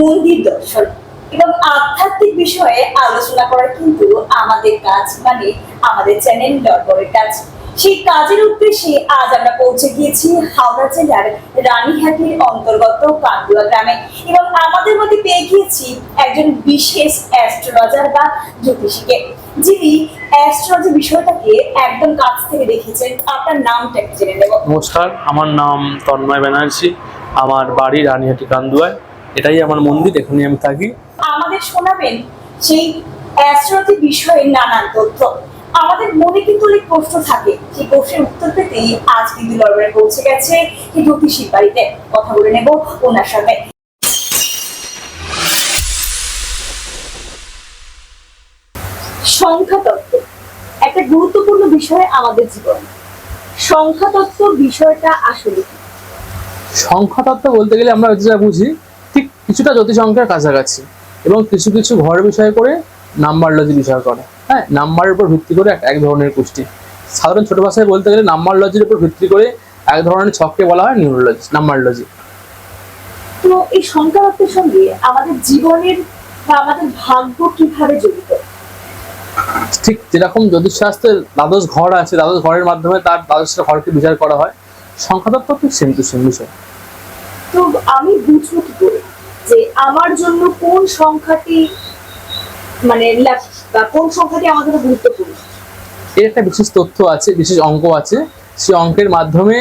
মন্দির দর্শন এবং আধ্যাত্মিক বিষয়ে আলোচনা করা কিন্তু আমাদের কাজ মানে আমাদের চ্যানেল দরবারের কাজ। সেই কাজের উদ্দেশ্যে আজ আমরা পৌঁছে গিয়েছি হাওড়া জেলার রানীহাটির অন্তর্গত কান্দুয়া গ্রামে। এবং আমাদের মধ্যে পেয়ে গিয়েছি একজন বিশেষ অ্যাস্ট্রোলজার বা জ্যোতিষীকে, যিনি অ্যাস্ট্রোলজি বিষয়টাকে একদম কাছ থেকে দেখেছেন। আপনার নামটা জেনে নেব। নমস্কার, আমার নাম তন্ময় ব্যানার্জি, আমার বাড়ি রানীহাটি কান্দুয়ায়। এটাই আমার মন্দির এখানে আমি থাকি। আমাদের শোনাবেন সেই অ্যাস্ট্রোলজি বিষয়ে নানান তথ্য। আমাদের মনে কিন্তু অনেক প্রশ্ন থাকে। সেই প্রশ্নের উত্তর পেতেই আজ কিন্তু লড়াই পৌঁছে গেছে এই জ্যোতিষীর বাড়িতে। কথা বলে নেব ওনার সাথে। সংখ্যাতত্ত্ব একটা গুরুত্বপূর্ণ বিষয় আমাদের জীবনে। সংখ্যাতত্ত্ব বিষয়টা আসলে কি? সংখ্যা তত্ত্ব বলতে গেলে আমরা যেটা বুঝি ঠিক কিছুটা জ্যোতিষ অঙ্কের কাছাকাছি এবং কিছু কিছু ঘর বিষয় করে নাম্বারলজি বিষয় করে। হ্যাঁ নাম্বারের উপর ভিত্তি করে এক- ধরনের কুষ্টি সাধারণ ছোট ভাষায় বলতে গেলে নাম্বারলজির উপর ভিত্তি করে এক ধরনের ছককে বলা হয় নিউরোলজি নাম্বারলজি তো এই সংখ্যাতত্ত্বের সঙ্গে আমাদের জীবনের বা আমাদের ভাগ্য কীভাবে জড়িত? ঠিক যেরকম জ্যোতিষশাস্ত্রের দ্বাদশ ঘর আছে দ্বাদশ ঘরের মাধ্যমে তার দ্বাদশটা ঘরকে বিচার করা হয়। সংখ্যাতত্ত্ব ঠিক সেম টু সেম বিষয়। তো আমি বুঝব কি করে? যে আমার জন্য কোন সংখ্যাটি মানে বা কোন সংখ্যাটি আমার জন্য গুরুত্বপূর্ণ? এর একটা বিশেষ তথ্য আছে বিশেষ অঙ্ক আছে। সেই অঙ্কের মাধ্যমে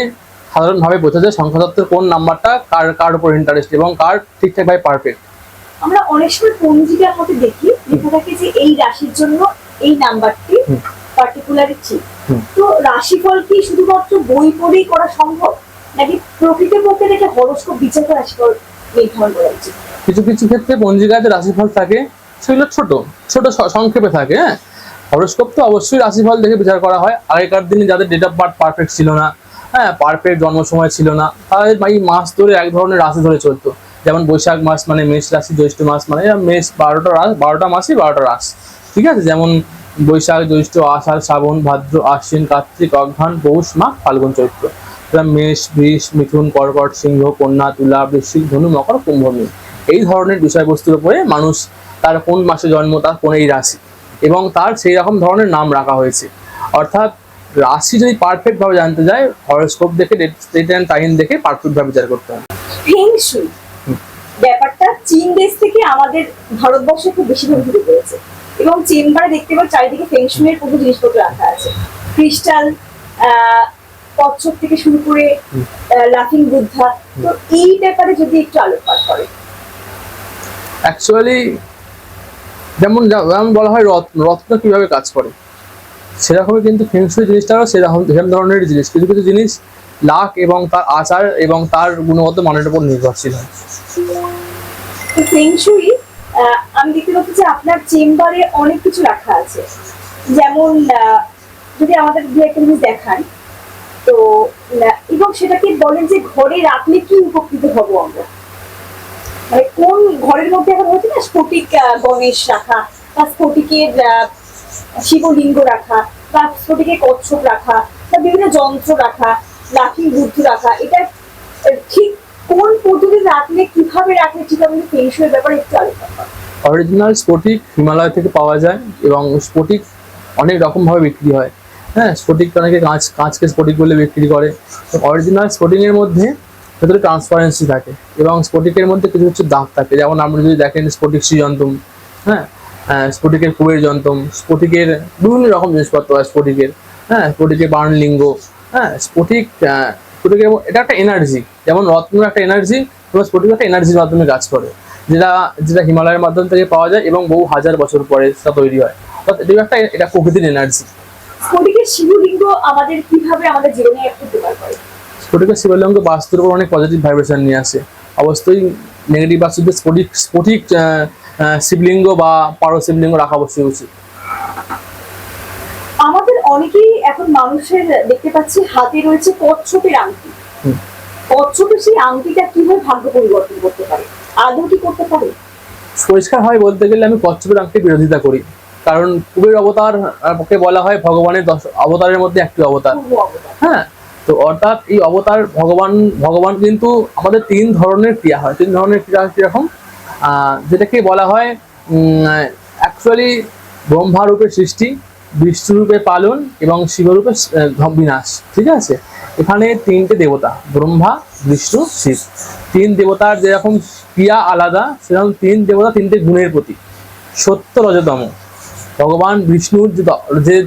সাধারণভাবে বোঝা যায় সংখ্যা সংখ্যাতত্ত্বের কোন নাম্বারটা কার কার উপর ইন্টারেস্ট এবং কার ঠিকঠাকভাবে পারফেক্ট আমরা অনেক সময় পঞ্জিকার মধ্যে দেখি লেখা থাকে যে এই রাশির জন্য এই নাম্বারটি হুম। পার্টিকুলারই ঠিক তো রাশিফল কি শুধুমাত্র বই পড়েই করা সম্ভব? নাকি প্রকৃতপক্ষে দেখে হরস্কোপ বিচার করে নির্ধারণ করা উচিত? কিছু কিছু ক্ষেত্রে পঞ্জিকাতে রাশিফল থাকে, সেগুলো ছোট ছোট সংক্ষেপে থাকে হ্যাঁ? হরস্কোপ তো অবশ্যই রাশিফল দেখে বিচার করা হয়। আগেকার দিনে যাদের ডেট অফ বার্থ পারফেক্ট ছিল না হ্যাঁ পারফেক্ট জন্ম সময় ছিল না তাদের মাস ধরে এক ধরনের রাশি ধরে চলতো। যেমন বৈশাখ মাস মানে মেষ রাশি, জ্যৈষ্ঠ মাস মানে মেষ বারোটা রাস বারোটা মাসই বারোটা রাস, ঠিক আছে? যেমন বৈশাখ, জ্যৈষ্ঠ, আষাঢ়, শ্রাবণ, ভাদ্র, আশ্বিন, কার্তিক অঘ্রান পৌষ, মাঘ, ফাল্গুন, চৈত্র। মেষ বৃষ মিথুন কর্কট সিংহ কন্যা তুলা বৃশ্চিক ধনু মকর কুম্ভ মীন। এই ধরনের বিষয়বস্তুর উপরে মানুষ তার কোন মাসে জন্ম তার কোন এই রাশি। এবং তার সেই রকম ধরনের নাম রাখা হয়েছে। অর্থাৎ রাশি যদি পারফেক্ট ভাবে জানতে যায় হরস্কোপ দেখে ডেট অ্যান্ড টাইম দেখে পারফেক্ট ভাবে বিচার করতে হয় ফেংশুই ব্যাপারটা চীন দেশ থেকে আমাদের ভারতবর্ষে খুব বেশিভাবে ঢুকে পড়েছে এবং চেম্বারে দেখতে পাবো চারিদিকে ফেংশুইয়ের পুরো জিনিসপত্র রাখা আছে। ক্রিস্টাল আহ, কচ্ছপ থেকে শুরু করে লাফিং বুদ্ধা তো এই ব্যাপারে যদি একটু আলোকপাত করে। অ্যাকচুয়ালি যেমন যেমন বলা হয় রত্ন রত্ন কীভাবে কাজ করে? সেরকমই কিন্তু ফেংশুই জিনিসটাও সেরকম সেরকম ধরনের জিনিস। কিছু কিছু জিনিস লাক এবং তার আচার এবং তার গুণগত মানের উপর নির্ভরশীল হয়। তো ফেংশুই আমি দেখতে পাচ্ছি যে আপনার চেম্বারে অনেক কিছু রাখা আছে। যেমন যদি আমাদের দু একটা জিনিস দেখান তো এবং সেটাকে বলেন যে ঘরে রাখলে কি উপকৃত হব আমরা? মানে কোন ঘরের মধ্যে এখন হচ্ছে না স্ফটিক গণেশ রাখা, বা স্ফটিকের শিবলিঙ্গ রাখা, বা স্ফটিকের কচ্ছপ রাখা, বা বিভিন্ন যন্ত্র রাখা, লাঠি, বুদ্ধ রাখা, এটা ঠিক কোন পদ্ধতি রাখলে, কীভাবে রাখলে, ঠিক হবে ফেংশুয়ের ব্যাপারে একটু আলোচনা অরিজিনাল স্ফটিক হিমালয় থেকে পাওয়া যায় এবং স্ফটিক অনেক রকমভাবে বিক্রি হয়। হ্যাঁ স্ফটিক অনেকে কাঁচ কাঁচকে স্ফটিক বলে বিক্রি করে। অরিজিনাল স্ফটিকের মধ্যে ভেতরে ট্রান্সপারেন্সি থাকে এবং স্ফটিকের মধ্যে কিছু কিছু দাগ থাকে। যেমন আপনি যদি দেখেন স্ফটিক শ্রীযন্ত্রম হ্যাঁ স্ফটিকের কুবের যন্ত্রম স্ফটিকের বিভিন্ন রকম জিনিসপত্র হয় স্ফটিকের হ্যাঁ স্ফটিকের বার্নলিঙ্গ হ্যাঁ স্ফটিক স্ফটিকের এটা একটা এনার্জি যেমন রত্ন একটা এনার্জি এবং স্ফটিক একটা এনার্জির মাধ্যমে কাজ করে, যেটা যেটা হিমালয়ের মাধ্যম থেকে পাওয়া যায় এবং বহু হাজার বছর পরে সেটা তৈরি হয়। অর্থাৎ এটা একটা, এটা প্রকৃতির এনার্জি স্ফটিকের শিবলিঙ্গ আমাদের কীভাবে আমাদের জীবনে উপকার করে? স্ফটিকের শিবলিঙ্গ বাস্তুর উপর অনেক পজিটিভ ভাইব্রেশন নিয়ে আসে। অবশ্যই নেগেটিভ বাস্তুতে স্ফটিক স্ফটিক শিবলিঙ্গ বা পারো শিবলিঙ্গ রাখা অবশ্যই উচিত। আমাদের অনেকেই এখন মানুষের দেখতে পাচ্ছি হাতে রয়েছে কচ্ছপের আংটি। কচ্ছপের সেই আংটিটা কীভাবে ভাগ্য পরিবর্তন করতে পারে? আদৌ কি করতে পারে? পরিষ্কার হয় বলতে গেলে আমি কচ্ছপের আংটির বিরোধিতা করি। কারণ কুবের অবতার কে বলা হয় ভগবানের দশ অবতারের মধ্যে একটি অবতার। হ্যাঁ তো অর্থাৎ এই অবতার ভগবান ভগবান কিন্তু আমাদের তিন ধরনের ক্রিয়া হয়। তিন ধরনের ক্রিয়া কীরকম আহ, যেটাকে বলা হয় অ্যাকচুয়ালি ব্রহ্মারূপে সৃষ্টি বিষ্ণুরূপে পালন এবং শিবরূপে বিনাশ। ঠিক আছে? এখানে তিনটে দেবতা ব্রহ্মা বিষ্ণু শিব। তিন দেবতার যেরকম ক্রিয়া আলাদা সেরকম তিন দেবতা তিনটে গুণের প্রতি সত্য রজতম। ভগবান বিষ্ণুর যে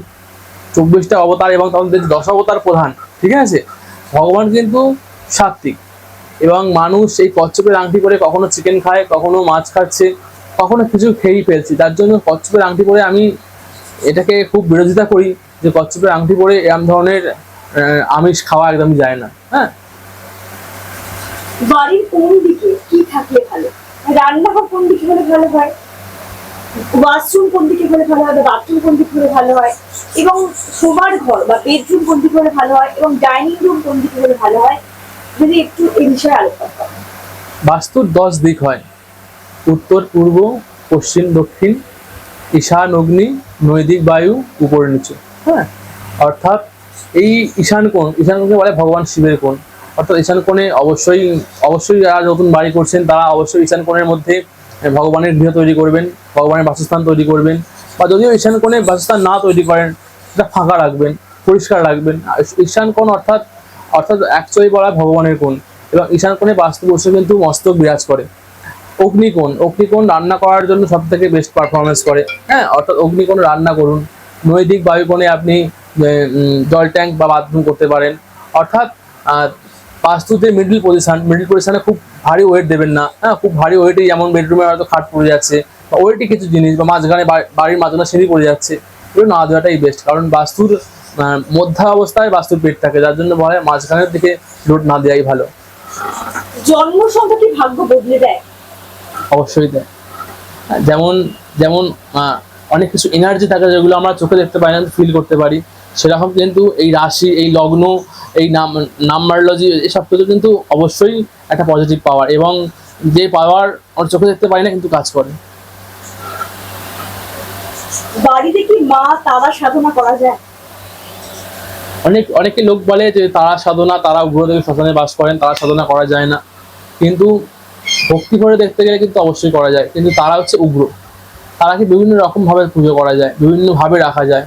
চব্বিশটা অবতার এবং তাদের দশ অবতার প্রধান, ঠিক আছে? ভগবান কিন্তু সাত্বিক এবং মানুষ এই কচ্ছপের আংটি পরে কখনো চিকেন খায়, কখনো মাছ খাচ্ছে, কখনো কিছু খেয়েই ফেলছি। তার জন্য কচ্ছপের আংটি পরে আমি এটাকে খুব বিরোধিতা করি যে কচ্ছপের আংটি পরে এরম ধরনের আমিষ খাওয়া একদমই যায় না হ্যাঁ? বাড়ির কোন দিকে কি থাকলে ভালো? রান্নাঘর কোন দিকে হলে ভালো হয়? ওয়াশরুম কোন দিকে হলে ভালো হয় বা বাথরুম কোন দিকে হলে ভালো হয়? এবং শোবার ঘর বা বেডরুম কোন দিকে হলে ভালো হয় এবং ডাইনিং রুম কোন দিকে হলে ভালো হয়? যদি একটু এই বিষয়ে আলোচনা বাস্তুর দশ দিক হয়। উত্তর, পূর্ব, পশ্চিম, দক্ষিণ, ঈশান, অগ্নি, নৈদিক, বায়ু, উপর নিচে। হ্যাঁ? অর্থাৎ এই ঈশান কোণ, ঈশান কোণকে বলে ভগবান শিবের কোণ। অর্থাৎ ঈশান কোণে অবশ্যই অবশ্যই যারা নতুন বাড়ি করছেন, তারা অবশ্যই ঈশান কোণের মধ্যে ভগবানের গৃহ তৈরি করবেন, ভগবানের বাসস্থান তৈরি করবেন, বা যদিও ঈশান কোণে বাসস্থান না তৈরি করেন সেটা ফাঁকা রাখবেন, পরিষ্কার রাখবেন। ঈশান কোণ অর্থাৎ অর্থাৎ অ্যাকচুয়ালি বলা ভগবানের কোণ, এবং ঈশান কোণে বাস্তু বসে কিন্তু মস্তক বিরাজ করে। অগ্নিকোণ অগ্নিকোণ রান্না করার জন্য সব থেকে বেস্ট পারফরমেন্স করে। হ্যাঁ অর্থাৎ অগ্নিকোণ রান্না করুন। নৈদিক বায়ুকোণে আপনি জল ট্যাঙ্ক বা বাথরুম করতে পারেন। অর্থাৎ আহ, বাস্তুতে মিডল পজিশন মিডল পজিশনে খুব ভারী ওয়েট দেবেন না। হ্যাঁ খুব ভারী ওয়েটে যেমন বেডরুমে হয়তো খাট পড়ে যাচ্ছে বা ওয়েটই কিছু জিনিস বা মাঝখানে বাড়ির মাঝখানে সিঁড়ি পড়ে যাচ্ছে এগুলো না দেওয়াটাই বেস্ট কারণ বাস্তুর মধ্যা অবস্থায় বাস্তুর পেট থাকে যার জন্য বলা মাঝখানের দিকে লোড না দেওয়াই ভালো। জন্ম সংখ্যা কি ভাগ্য বদলে দেয়? অবশ্যই দেয়। যেমন যেমন অনেক কিছু এনার্জি থাকে যেগুলো আমরা চোখে দেখতে পাই না ফিল করতে পারি। সেরকম কিন্তু এই রাশি এই লগ্ন এই নাম নাম্বারলজি এসব কিছু কিন্তু অবশ্যই একটা পজিটিভ পাওয়ার এবং যে পাওয়ার আমরা চোখে দেখতে পাই না কিন্তু কাজ করে। বাড়িতে কি মা তারা সাধনা করা যায়? অনেক অনেকে লোক বলে যে তারা সাধনা তারা উগ্রদেবী শ্মশানে বাস করেন তারা সাধনা করা যায় না। কিন্তু ভক্তি করে দেখতে গেলে কিন্তু অবশ্যই করা যায়। কিন্তু তারা হচ্ছে উগ্র। তারাকে বিভিন্ন রকমভাবে পুজো করা যায় বিভিন্নভাবে রাখা যায়।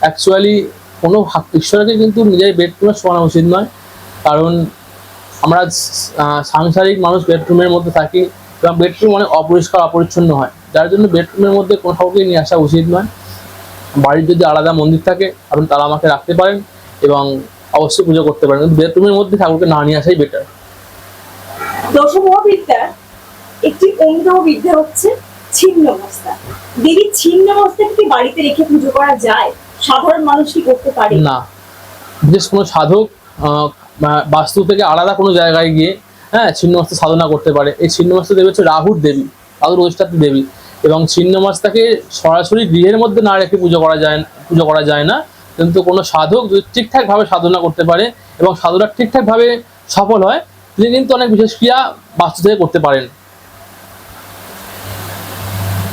অ্যাকচুয়ালি কোনো ঈশ্বরকে কিন্তু নিজের বেডরুমে শোয়ানো উচিত নয়। কারণ আমরা সাংসারিক মানুষ বেডরুমের মধ্যে থাকি এবং বেডরুম অনেক অপরিষ্কার, অপরিচ্ছন্ন হয়। যার জন্য বেডরুমের মধ্যে কোনো কাউকে নিয়ে আসা উচিত নয়। বাড়ির যদি আলাদা মন্দির থাকে আপনি তারা আমাকে রাখতে পারেন এবং অবশ্যই পুজো করতে পারেন। কিন্তু বেডরুমের মধ্যে ঠাকুরকে না নিয়ে আসাই বেটার দশমহাবিদ্যার একটি অন্যতম বিদ্যা হচ্ছে ছিন্ন মস্তা দেবী বাড়িতে রেখে পুজো করা যায়? সাধারণ মানুষ কি করতে পারে। না। বিশেষ কোনো সাধক বাস্তু থেকে আলাদা কোনো জায়গায় গিয়ে হ্যাঁ ছিন্নমস্তা সাধনা করতে পারে। এই ছিন্নমস্তা দেবী হচ্ছে রাহুর দেবী রাহুর অধিষ্ঠাত্রী দেবী। এবং ছিন্নমস্তাকে সরাসরি গৃহের মধ্যে না রেখে পুজো করা যায় পুজো করা যায় না। কিন্তু কোনো সাধক যদি ঠিকঠাকভাবে সাধনা করতে পারে এবং সাধনা ঠিকঠাকভাবে সফল হয় তিনি কিন্তু অনেক বিশেষ ক্রিয়া বাস্তু থেকে করতে পারেন।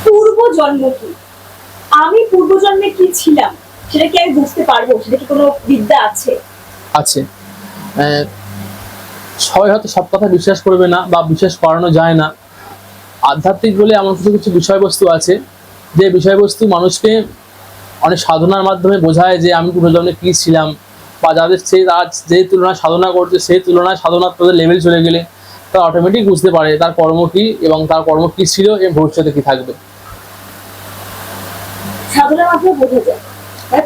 পূর্ব জন্ম কি? আমি পূর্বজন্মে কি ছিলাম? সেটা কি আমি বুঝতে পারব? সেটা কি কোনো বিদ্যা আছে? আছে। সবাই হয়তো সব কথা বিশ্বাস করবে না বা বিশ্বাস করানো যায় না। আধ্যাত্মিক বলে এমন কিছু কিছু বিষয়বস্তু আছে যে বিষয়বস্তু মানুষকে অনেক সাধনার মাধ্যমে বোঝায় যে আমি পূর্বজন্মে কী ছিলাম বা যাদের সে আজ যে তুলনায় সাধনা করছে সেই তুলনায় সাধনার তাদের লেভেল চলে গেলে তারা অটোমেটিক বুঝতে পারে তার কর্ম কী এবং তার কর্ম কী ছিল এবং ভবিষ্যতে কী থাকবে। সাধনার মাধ্যমে বোঝা যায়।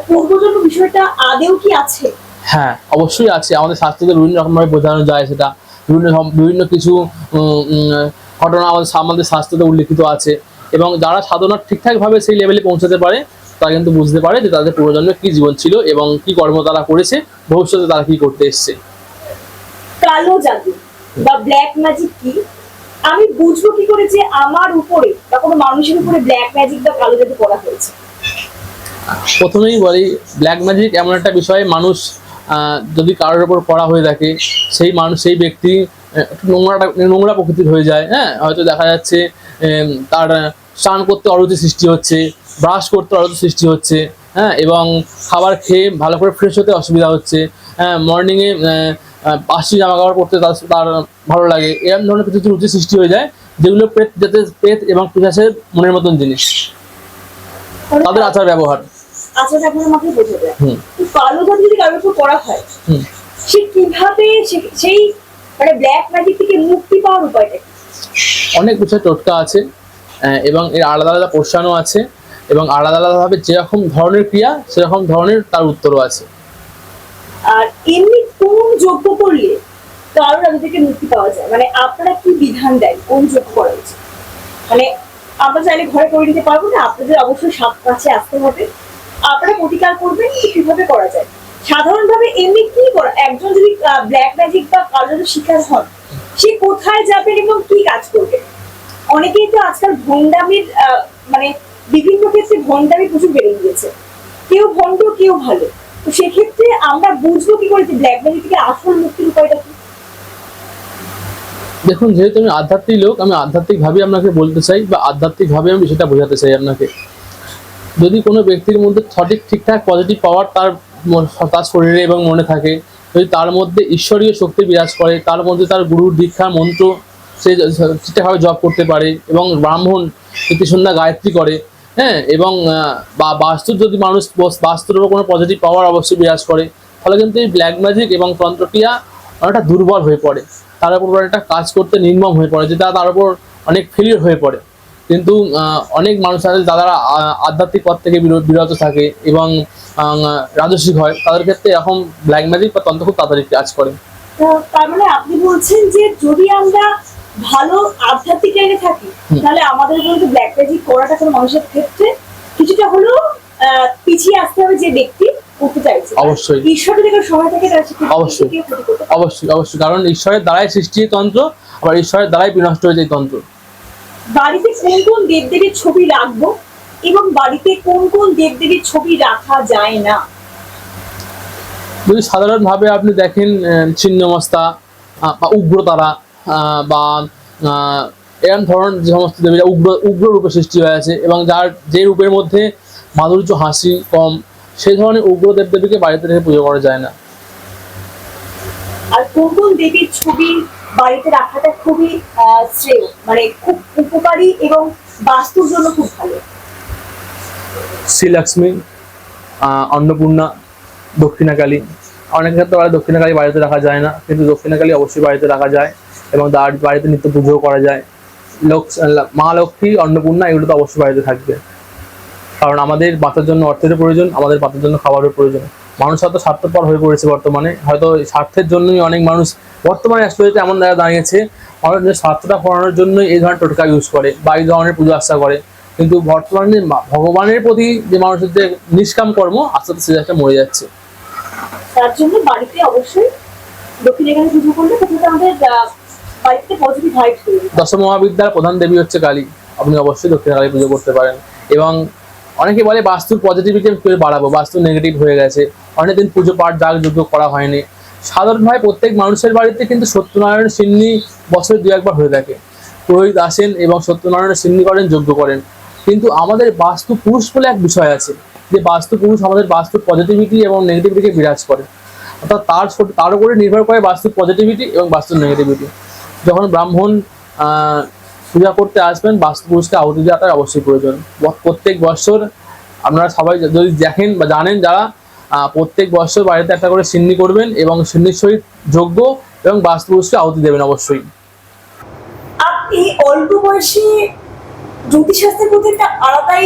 পূর্বজন্ম বিষয়টা আদেও কি আছে? হ্যাঁ অবশ্যই আছে। আমাদের শাস্ত্রতে বিভিন্ন রকমভাবে বোঝানো যায় সেটা। বিভিন্ন বিভিন্ন কিছু ঘটনা আমাদের আমাদের শাস্ত্রতে উল্লেখিত আছে। এবং যারা সাধনা ঠিকঠাকভাবে সেই লেভেলে পৌঁছাতে পারে তারা কিন্তু বুঝতে পারে যে তাদের পূর্বজন্মে কী জীবন ছিল এবং কী কর্ম তারা করেছে ভবিষ্যতে তারা কী করতে এসছে। কালো জাদু বা ব্ল্যাক ম্যাজিক কি? আমি বুঝব কি করে যে আমার উপরে বা কোনো মানুষের উপরে ব্ল্যাক ম্যাজিক বা কালো জাদু করা হয়েছে? প্রথমেই বলি ব্ল্যাক ম্যাজিক এমন একটা বিষয়, মানুষ যদি কারোর ওপর করা হয়ে থাকে, সেই মানুষ, সেই ব্যক্তি একটু নোংরাটা নোংরা প্রকৃতির হয়ে যায় হ্যাঁ? হয়তো দেখা যাচ্ছে তার স্নান করতে অরুচি সৃষ্টি হচ্ছে ব্রাশ করতে অরুচি সৃষ্টি হচ্ছে হ্যাঁ? এবং খাবার খেয়ে ভালো করে ফ্রেশ হতে অসুবিধা হচ্ছে হ্যাঁ? মর্নিংয়ে বাসি জামা কাপড় পরতে তার তার ভালো লাগে এরকম ধরনের কিছু রুচি সৃষ্টি হয়ে যায়, যেগুলো প্রেত যাতে প্রেত এবং পিশাচের মনের মতন জিনিস। তাদের আচার ব্যবহার। আচার আপনার মাথায় বোঝা যায় হুম কালো জাদু যদি কারোর উপর করা হয় সে কীভাবে সেই মানে ব্ল্যাক ম্যাজিক থেকে মুক্তি পাওয়ার উপায়টা? অনেক বিষয় টোটকা আছে এবং এর আলাদা আলাদা পোষানো আছে এবং আলাদা আলাদাভাবে যেরকম ধরনের ক্রিয়া সেরকম ধরনের তার উত্তরও আছে। আর এমনি কোন যোগ্য করলে কারোর আগে থেকে মুক্তি পাওয়া যায়? মানে আপনারা কি বিধান দেন? কোন যোগ্য করা উচিত? মানে আমরা চাইলে ঘরে করে নিতে পারব না আপনাদের অবশ্যই সাত কাছে আসতে হবে। আপনারা প্রতিকার করবেন কীভাবে করা যায়? সাধারণভাবে এমনি কি করা একজন যদি ব্ল্যাক ম্যাজিক বা কালো জাদুর শিকার হন সে কোথায় যাবেন এবং কি কাজ করবেন অনেকেই তো আজকাল ভণ্ডামির আহ, মানে বিভিন্ন ক্ষেত্রে ভণ্ডামি প্রচুর বেড়ে গিয়েছে। কেউ ভণ্ড কেউ ভালো। তো সেক্ষেত্রে আমরা বুঝব কি করে যে ব্ল্যাক ম্যাজিক থেকে আসল মুক্তির উপায়টা কি? দেখুন, যেহেতু আমি আধ্যাত্মিক লোক, আমি আধ্যাত্মিকভাবে আপনাকে বলতে চাই বা আধ্যাত্মিকভাবে আমি সেটা বোঝাতে চাই আপনাকে। যদি কোনো ব্যক্তির মধ্যে সঠিক, ঠিকঠাক পজিটিভ পাওয়ার তার তার শরীরে এবং মনে থাকে, যদি তার মধ্যে ঈশ্বরীয় শক্তি বিরাজ করে, তার মধ্যে তার গুরুর দীক্ষা, মন্ত্র, সে ঠিকঠাকভাবে জপ করতে পারে এবং ব্রাহ্মণ সন্ধ্যা গায়ত্রী করে হ্যাঁ এবং বা বাস্তুর যদি মানুষ বস- বাস্তুর উপর কোনো পজিটিভ পাওয়ার অবশ্যই বিরাজ করে, তাহলে কিন্তু এই ব্ল্যাক ম্যাজিক এবং তন্ত্রক্রিয়া অনেকটা দুর্বল হয়ে পড়ে। তার উপর একটা কাজ করতে নির্মম হয়ে পড়ে যেটা তার উপর অনেক ফেলিয়ার হয়ে পড়ে। কিন্তু অনেক মানুষ আছে যারা আধ্যাত্মিক পথ থেকে বিরত থাকে এবং রাজস্বিক হয় তাদের ক্ষেত্রে এরকম ব্ল্যাক ম্যাজিক বা তন্ত্র খুব তাড়াতাড়ি কাজ করে। তার মানে আপনি বলছেন যে যদি আমরা ভালো আধ্যাত্মিক লাইনে থাকি তাহলে আমাদের কিন্তু ব্ল্যাক ম্যাজিক করাটা কোনো মানুষের ক্ষেত্রে কিছুটা হলেও পিছিয়ে আসতে হবে যে ব্যক্তি অবশ্যই। অবশ্যই। অবশ্যই অবশ্যই। কারণ ঈশ্বরের দ্বারাই সৃষ্টি তন্ত্র আবার ঈশ্বরের দ্বারাই বিনষ্ট তন্ত্র। বাড়িতে কোন কোন দেবদেবীর ছবি রাখব এবং বাড়িতে কোন কোন দেবদেবীর ছবি রাখা যায় না? যদি সাধারণভাবে আপনি দেখেন ছিন্নমস্তা বা উগ্রতারা বা এরম ধরনের যে সমস্ত দেবীরা উগ্র উগ্র রূপে সৃষ্টি হয়ে আছে এবং যার যে রূপের মধ্যে মাধুর্য হাসি কম সেই ধরনের উগ্র দেবদেবীকে বাড়িতে রেখে পুজো করা যায় না। আর কোন কোন দেবীর ছবি বাড়িতে রাখাটা খুবই শ্রেয় মানে খুব উপকারী এবং বাস্তুর জন্য খুব ভালো। শ্রীলক্ষ্মী আহ, অন্নপূর্ণা দক্ষিণাকালী অনেক ক্ষেত্রে দক্ষিণাকালী বাড়িতে রাখা যায় না কিন্তু দক্ষিণাকালী অবশ্যই বাড়িতে রাখা যায় এবং তার বাড়িতে নিত্য পুজোও করা যায়। লোক মা লক্ষ্মী অন্নপূর্ণা এগুলো তো অবশ্যই বাড়িতে থাকবে। কারণ আমাদের বাঁচার জন্য অর্থের প্রয়োজন আমাদের বাঁচার জন্য খাবারের প্রয়োজন। মানুষ হয়তো স্বার্থপর হয়ে পড়েছে বর্তমানে হয়তো স্বার্থের জন্যই অনেক মানুষ বর্তমানে আসলে এমন জায়গায় দাঁড়িয়েছে মানুষ নিজের স্বার্থটা করানোর জন্য এই ধরনের টোটকা ইউজ করে বা এই ধরনের পুজো আশা করে। কিন্তু বর্তমানে ভগবানের প্রতি যে মানুষের যে নিষ্কাম কর্ম আস্তে আস্তে সে একটা মরে যাচ্ছে। তার জন্য বাড়িতে অবশ্যই দক্ষিণ এখানে পুজো করলে প্রথমত আমাদের বাড়িতে পজিটিভ ভাইব তৈরি মহাবিদ্যার প্রধান দেবী হচ্ছে কালী। আপনি অবশ্যই দক্ষিণ কালী পুজো করতে পারেন। এবং অনেকে বলে বাস্তুর পজিটিভিটি করে বাড়াবো, বাস্তু নেগেটিভ হয়ে গেছে। অনেকদিন পুজো পাঠ যাগ যজ্ঞ করা হয়নি। সাধারণভাবে প্রত্যেক মানুষের বাড়িতে কিন্তু সত্যনারায়ণ সিন্নি বছরে দু একবার হয়ে থাকে। পুরোহিত আসেন এবং সত্যনারায়ণের সিন্নি করেন, যজ্ঞ করেন। কিন্তু আমাদের বাস্তু পুরুষ বলে এক বিষয় আছে, যে বাস্তু পুরুষ আমাদের বাস্তু পজিটিভিটি এবং নেগেটিভিটিকে বিরাজ করে। অর্থাৎ তার তার উপরে নির্ভর করে বাস্তু পজিটিভিটি এবং বাস্তু নেগেটিভিটি যখন ব্রাহ্মণ পূজা করতে আসবেন বাস্তু পুরুষকে আহুতি দেওয়াটা অবশ্যই প্রয়োজন। প্রত্যেক বছর আপনারা সবাই যদি দেখেন বা জানেন যারা প্রত্যেক বছর বাড়িতে একটা করে সিন্নি করবেন এবং সিন্নির সহিত যোগ্য এবং বাস্তু পুরুষকে আহুতি দেবেন অবশ্যই। আপনি অল্প বয়সে জ্যোতিষশাস্ত্রের প্রতি একটা আলাদাই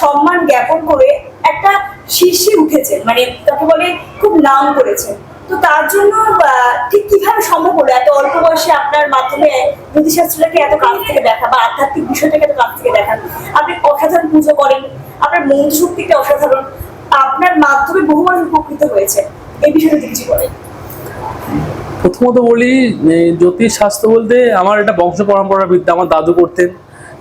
সম্মান জ্ঞাপন করে একটা শীর্ষে উঠেছেন মানে তাকে বলে খুব নাম করেছেন। তো তার জন্য ঠিক কীভাবে সম্ভব হলো? এত অল্প বয়সে আপনার মাধ্যমে জ্যোতিষশাস্ত্রটাকে এত কাছ থেকে দেখা, বা আধ্যাত্মিক বিষয়টাকে এত কাছ থেকে দেখা? আপনি অসাধারণ পুজো করেন, আপনার মন শক্তিটা অসাধারণ। আপনার মাধ্যমে বহু মানুষ উপকৃত হয়েছে। এই বিষয়টা যদি কিছু বলেন। প্রথমত বলি জ্যোতিষ শাস্ত্র বলতে আমার এটা বংশ পরম্পরা বিদ্যা। আমার দাদু করতেন,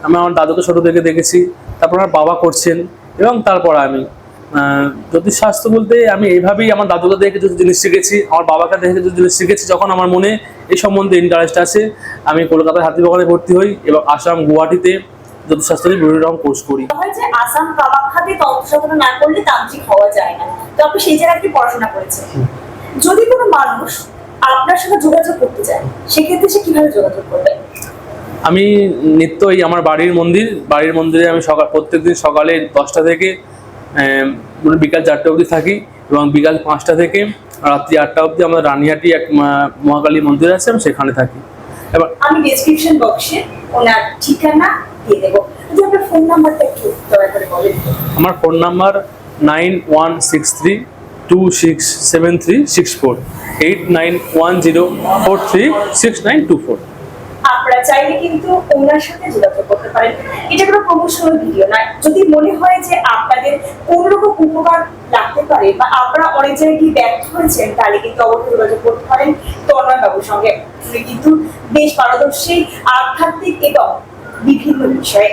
আমি আমার দাদুকে ছোটো থেকে দেখেছি। তারপর আমার বাবা করছেন, এবং তারপর আমি। আহ, জ্যোতিষ শাস্ত্র বলতে আমি এইভাবেই আমার দাদুকে দেখে কিছু জিনিস শিখেছি আমার বাবাকে দেখে কিছু জিনিস শিখেছি যখন আমার মনে এই সম্বন্ধে ইন্টারেস্ট আছে আমি কলকাতার হাতিবাগানে ভর্তি হই এবং আসাম গুয়াহাটিতে জ্যোতিষশাস্ত্রের বিভিন্ন রকম কোর্স করি। যে আসাম কামাখ্যাতে তন্ত্র না করলে তান্ত্রিক হওয়া যায় না। তো আপনি সেই জায়গায় পড়াশোনা করেছেন? যদি কোনো মানুষ আপনার সঙ্গে যোগাযোগ করতে চায় সেক্ষেত্রে সে কীভাবে যোগাযোগ করবে? আমি নিত্য এই আমার বাড়ির মন্দির বাড়ির মন্দিরে আমি সকাল প্রত্যেকদিন সকালে দশটা থেকে মানে বিকাল চারটে অবধি থাকি এবং বিকাল পাঁচটা থেকে রাত্রি আটটা অবধি আমাদের রানিহাটি এক মহাকালী মন্দির আছে আমি সেখানে থাকি। এবার আমি ডেসক্রিপশন বক্সে ওনার ঠিকানা দিয়ে দেবো। যদি আপনার ফোন নাম্বারটা একটু দয়া করে বলেন। আমার phone number nine one six three two six seven three six four eight nine one zero four three six nine two four আপনারা চাইলে কিন্তু ওনার সাথে যোগাযোগ করতে পারেন। এটা কোনো প্রমোশনাল ভিডিও না যদি মনে হয় যে আপনাদের কোন রকম উপকার লাগতে পারে বা আপনারা অনেক জায়গায় গিয়ে ব্যর্থ হয়েছেন, তাহলে কিন্তু অবশ্যই যোগাযোগ করতে পারেন তন্ময় বাবুর সঙ্গে। কিন্তু বেশ পারদর্শী, আধ্যাত্মিক এবং বিভিন্ন বিষয়ে।